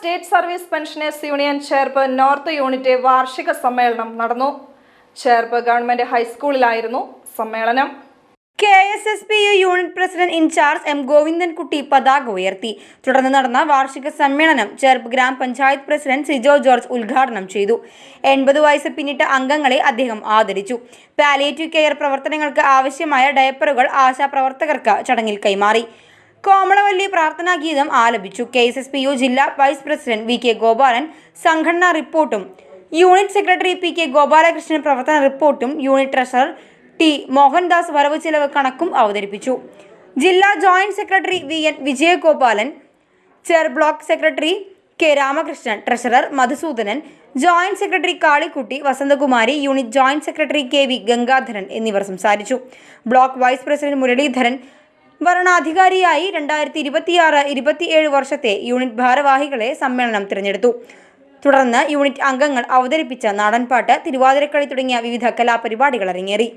State service pensioners union Cherpu north unit വാർഷിക സമ്മേളനം നടന്നു. ചേർപ്പ് ഗവൺമെന്റ് ഹൈസ്കൂളിലായിരുന്നു സമ്മേളനം. K S S P U unit president incharge M Govindankutty പതാക ഉയർത്തി. തുടർന്ന് നടന്ന വാർഷിക സമ്മേളനം ചേർപ്പ് ഗ്രാമപഞ്ചായത്ത് പ്രസിഡന്റ് സിജോ ജോർജ് ഉദ്ഘാടനം ചെയ്തു. എൺപത് വയസ്സ് പിന്നിട്ട അംഗങ്ങളെ അദ്ദേഹം ആദരിച്ചു. പാലിയേറ്റീവ് കെയർ പ്രവർത്തനങ്ങൾക്ക് ആവശ്യമായ ഡയപ്പറുകൾ ആശാപ്രവർത്തകർക്ക് ചടങ്ങിൽ കൈമാറി. കോമളവല്ലി പ്രാർത്ഥനാ ഗീതം ആലപിച്ചു. K S S P U ജില്ലാ vice president V K Gopalan സംഘടനാ റിപ്പോർട്ടും unit secretary P K Gopalakrishnan പ്രവർത്തന റിപ്പോർട്ടും യൂണിറ്റ് ട്രഷറർ ടി മോഹൻദാസ് വരവ് ചെലവ് കണക്കും അവതരിപ്പിച്ചു. ജില്ലാ joint secretary V N Vijayagopalan chair block secretary K Ramakrishnan treasurer Madhusoodanan joint secretary Kalikkutty Vasanthakumari unit joint secretary K V Gangadharan എന്നിവർ സംസാരിച്ചു. ബ്ലോക്ക് വൈസ് പ്രസിഡന്റ് മുരളീധരൻ വരണാധികാരിയായി രണ്ടായിരത്തി ഇരുപത്തിയാറ് ഇരുപത്തിയേഴ് വർഷത്തെ യൂണിറ്റ് ഭാരവാഹികളെ സമ്മേളനം തിരഞ്ഞെടുത്തു. തുടർന്ന് യൂണിറ്റ് അംഗങ്ങൾ അവതരിപ്പിച്ച നാടൻപാട്ട് തിരുവാതിരക്കളി തുടങ്ങിയ വിവിധ കലാപരിപാടികൾ അരങ്ങേറി.